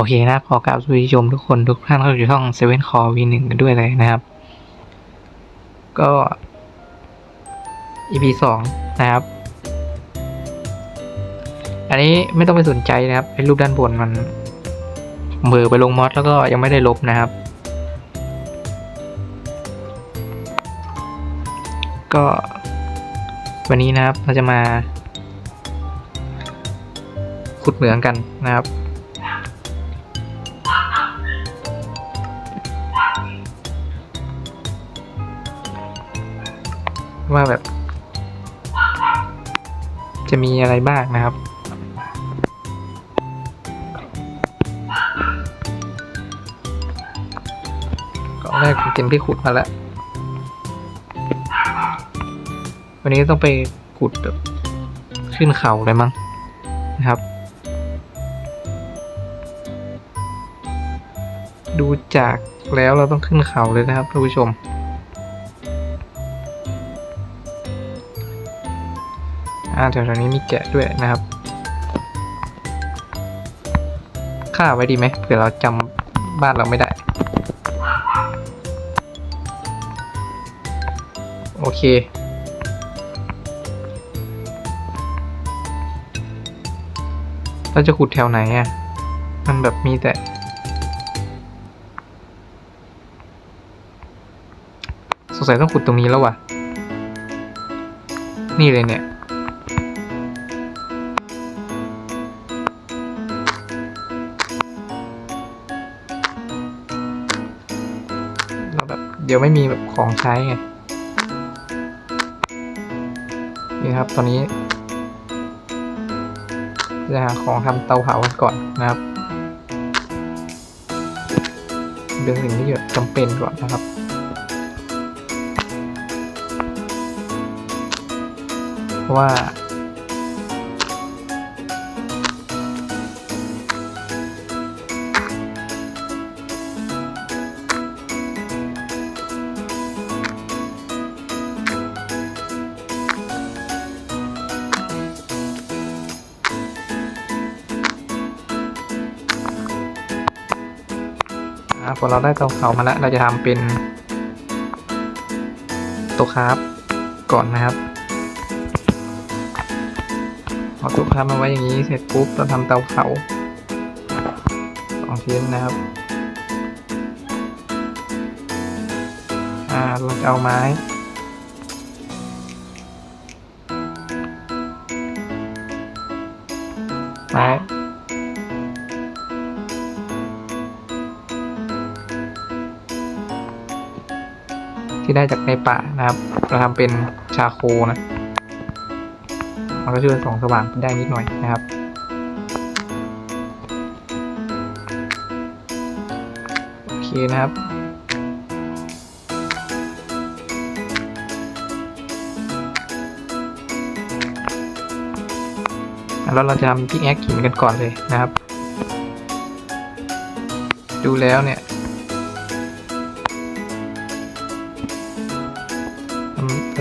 โอเคนะครับขอกราบสวัสดีชมทุกคนทุกท่านเข้าสู่ช่องเซเว่นคอวีหนึ่งกันด้วยเลยนะครับ ก็ EP สองนะครับ อันนี้ไม่ต้องไปสนใจนะครับไอ้รูปด้านบนมันเบอร์ไปลงมอดแล้วก็ยังไม่ได้ลบนะครับ ก็ วันนี้นะครับเราจะมา ขุดเหมืองกันนะครับ ว่าแบบ จะมีอะไรบ้างนะครับก็แรกผมเต็มที่ขุดมาแล้ว วันนี้ต้องไปขุดแบบขึ้นเขาเลยมั้งนะครับ ดูจากแล้วเราต้องขึ้นเขาเลยนะครับท่านผู้ชม อ่าแถวๆนี้มีแกะด้วยนะครับฆ่าไว้ดีไหมเผื่อเราจำบ้านเราไม่ได้ โอเค เราจะขุดแถวไหนอะ มันแบบมีแต่สงสัยต้องขุดตรงนี้แล้วว่ะ นี่เลยเนี่ย เดี๋ยวไม่มีแบบของใช้ไงนี่ครับตอนนี้จะหาของทำเตาเผากันก่อนนะครับ เป็นสิ่งที่จำเป็นก่อนนะครับเพ ราะว่าอ่าพอเราได้เตาเผามาแล้วเราจะทำเป็นต๊ะคราฟก่อนนะครับเอาต๊ะคราฟมาไว้อย่างนี้เสร็จปุ๊บเราทำเตาเผาสองชิ้นนะครับอ่าเราจะเอาไม้ไม้ ที่ได้จากในป่านะครับ เราทำเป็นชาโคนะ มันก็ช่วยส่องสว่างได้นิดหน่อยนะครับโอเคนะครับแล้วเราจะทำพิกแอคหินกันก่อนเลยนะครับ ดูแล้วเนี่ย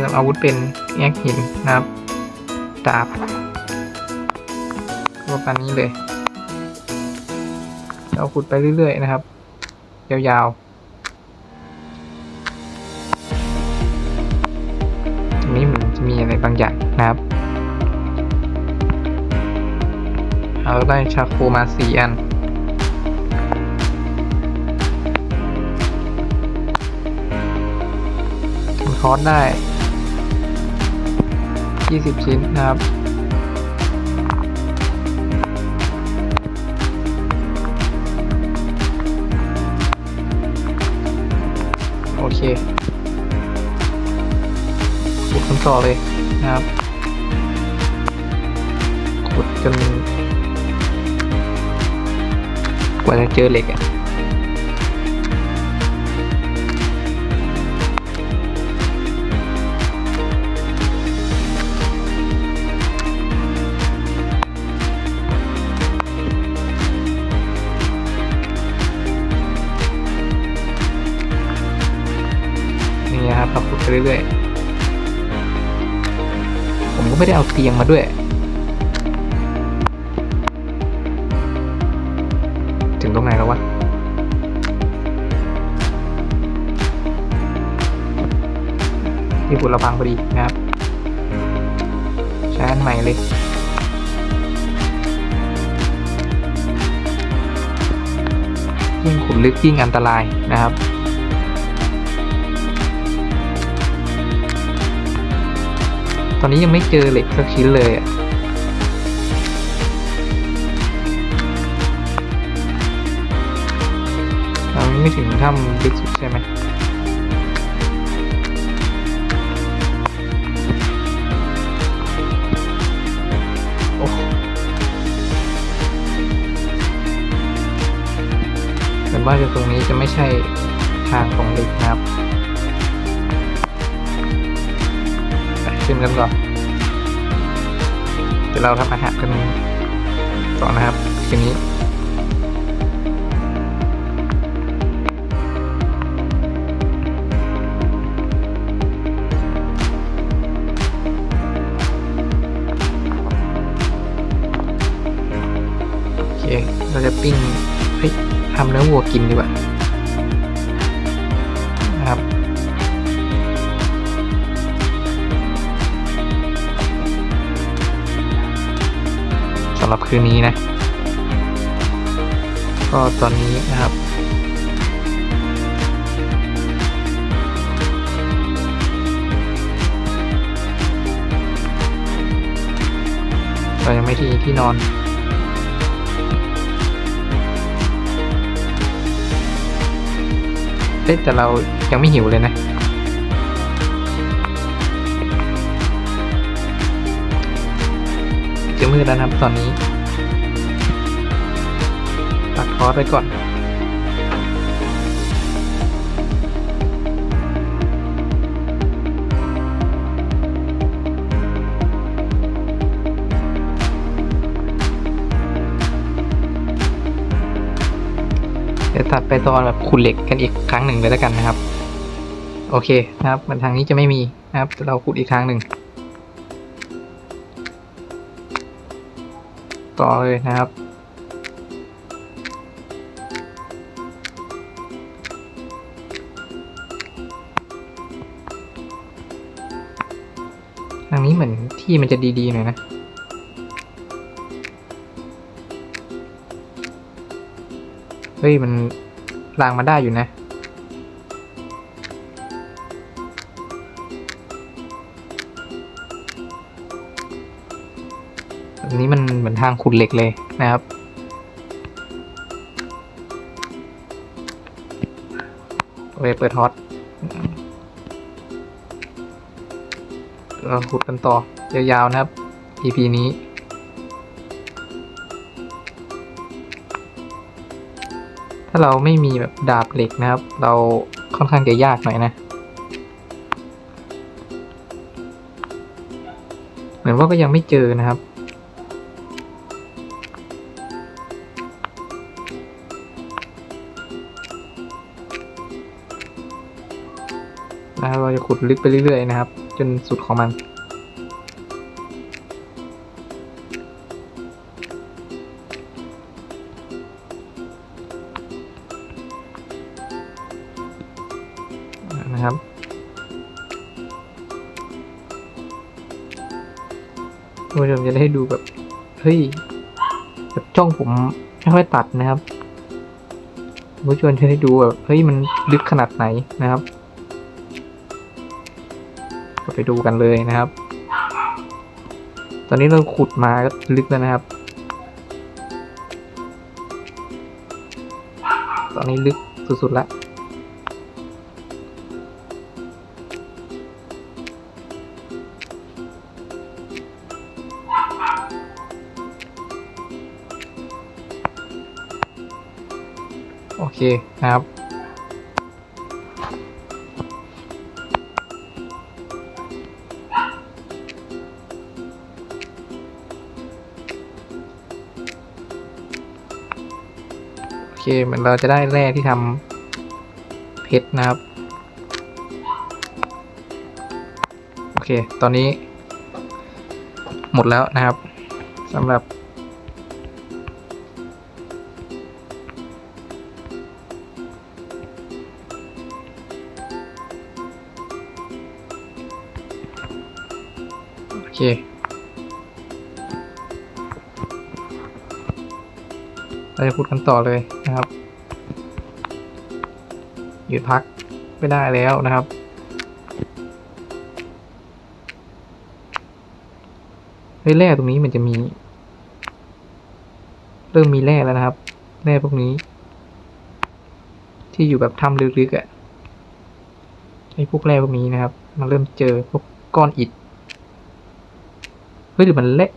มอาวุธเป็นแยกหินนะครับ ดาบก็ประมาณนี้เลย เราขุดไปเรื่อยๆนะครับ ยาวๆตรงนี้เหมือนจะมีอะไรบางอย่างนะครับ เราได้ชาโคมาสี่อันทำทอสได้ 20 ชิ้นนะครับโอเคขุดกันต่อเลยนะครับขุดจนกว่าจะเจอเหล็กอะนี่ เรื่อยๆ ผมก็ไม่ได้เอาเตียงมาด้วย ถึงตรงไหนแล้ววะที่บุระพังพอดีนะครับใช้อันใหม่เลยยิ่งขุดลึกยิ่งอันตรายนะครับ ตอนนี้ยังไม่เจอเหล็กสักชิ้นเลยอะเราไม่ถึงถ้ำลึกสุดใช่ไหมโอ้เหมือนว่าจะตรงนี้จะไม่ใช่ทางของเหล็กนะครับ ขึ้นกันก่อนเดี๋ยวเราทำอาหารกันต่อนะครับคืนนี้เคเราจะปิ้งเฮ้ยทำเนื้อวัวกินดีกว่าำหรับคืนนี้นะ ก็ตอนนี้นะครับ เรายังไม่ที่ที่นอนเอ๊ะแต่เรายังไม่หิวเลยนะ จะมืดแล้วนะครับตอนนี้ตัดคอร์สไปก่อนเดี๋ยวตัดไปตอนแบบขุดเหล็กกันอีกครั้งหนึ่งเลยแล้วกันนะครับ โอเคนะครับมันทางนี้จะไม่มีนะครับเราขุดอีกทางหนึ่ง ต่อเลยนะครับ ทางนี้เหมือนที่มันจะดีๆหน่อยนะเฮ้ยมันรางมาได้อยู่นะ อันนี้มันเหมือนทางขุดเหล็กเลยนะครับ โอเค เปิดฮอตเราขุดกันต่อยาวๆนะครับ EP นี้ถ้าเราไม่มีแบบดาบเหล็กนะครับ เราค่อนข้างจะยากหน่อยนะ เหมือนว่าก็ยังไม่เจอนะครับ ขุดลึกไปเรื่อยๆนะครับ จนสุดของมัน นะครับ คุณผู้ชมจะได้ดูแบบ เฮ้ย แบบจ้องผมไม่ค่อยตัดนะครับคุณผู้ชมจะได้ดูแบบ เฮ้ย มันลึกขนาดไหนนะครับ ไปดูกันเลยนะครับ ตอนนี้เราขุดมาก็ลึกแล้วนะครับ ตอนนี้ลึกสุดๆแล้วโอเคนะครับ เคเหมือนเราจะได้แร่ที่ทำเพชรนะครับ โอเค ตอนนี้ หมดแล้วนะครับสำหรับโอเค เราจะพูดกันต่อเลยนะครับ หยุดพักไม่ได้แล้วนะครับ เฮ้ยแร่ตรงนี้มันจะมี เริ่มมีแร่แล้วนะครับ แร่พวกนี้ ที่อยู่แบบถ้ำลึกๆอะ่ะไอ้พวกแร่พวกนี้นะครับ มันเริ่มเจอพวกก้อนอิฐ เฮ้ยหรือมันแร่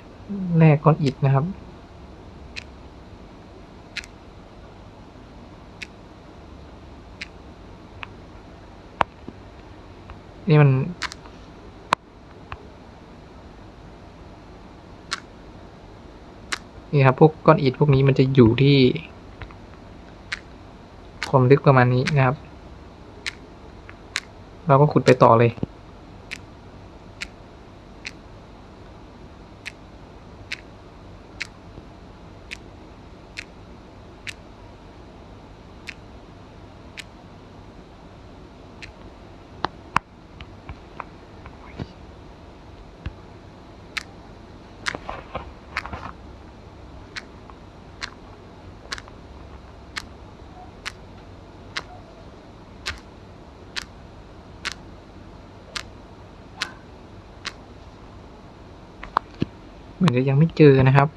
แร่ก้อนอิฐนะครับ นี่มัน นี่ครับ พวกก้อนอิฐพวกนี้มันจะอยู่ที่ ความลึกประมาณนี้นะครับ เราก็ขุดไปต่อเลย เหมือนจะยังไม่เจอนะครับ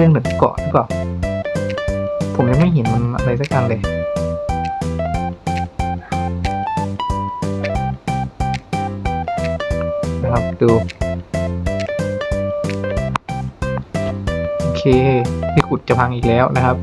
เป็นเหมือนเกาะหรือเปล่า ผมยังไม่เห็นมันอะไรสักอันเลยนะครับดู โอเคที่ขุดจะพังอีกแล้วนะครับ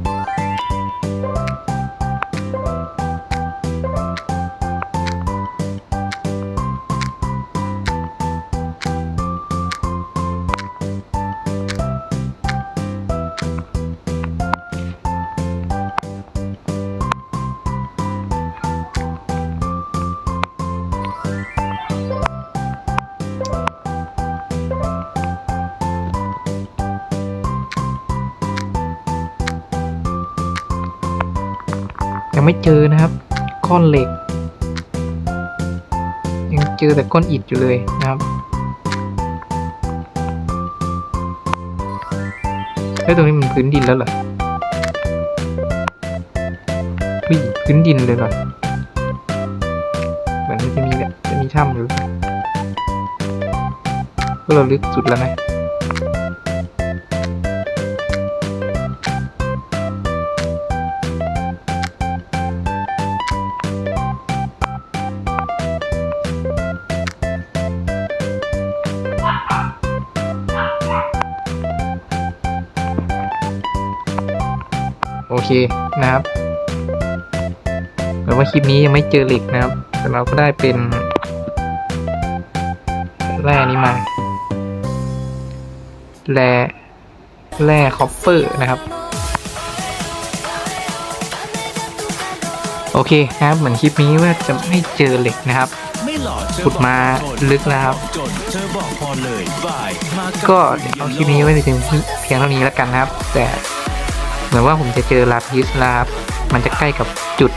ไม่เจอนะครับก้อนเหล็ก ยังเจอแต่ก้อนอิฐอยู่เลยนะครับเฮ้ยตรงนี้มันพื้นดินแล้วเหรอพื้นดินเลยเหรอเหมือนจะมีแบบจะมีถ้ำอยู่พวกเราลึกสุดแล้วไหม เคนะครับเหมือนว่าคลิปนี้ยังไม่เจอเหล็กนะครับ แต่เราก็ได้เป็นแร่นี้มาแร่แร่คอปเปอร์นะครับ โอเคนะครับ เหมือนคลิปนี้ว่าจะไม่เจอเหล็กนะครับไม่หล่อเธอขุดมาบอกลึกแล้วครับจนเธอบอกพอเลยบายมาบก็เดี๋ยวเอาคลิปนี้ไว้ถึงเพียงเท่านี้แล้วกันนะครับ แต่เห มือนว่าผมจะเจอลาพิสลาบมันจะใกล้กับจุด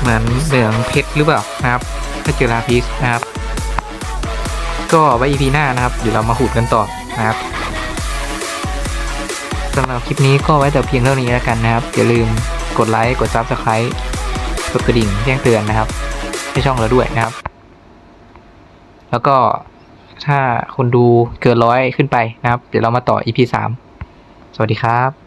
เหมือนเหลืองเพชรหรือเปล่านะครับ ถ้าเจอลาพิสนะครับ ก็ไว้ EP หน้านะครับเดี๋ยวเรามาหูดกันต่อนะครับสำหรับคลิปนี้ก็ไว้แต่เพียงเท่านี้แล้วกันนะครับ อย่าลืมกดไลค์ กด Subscribe กดกระดิ่งแจ้งเตือนนะครับ ให้ช่องเราด้วยนะครับ แล้วก็ถ้าคนดูเกินร้อยขึ้นไปนะครับ เดี๋ยวเรามาต่อ EP 3 สวัสดีครับ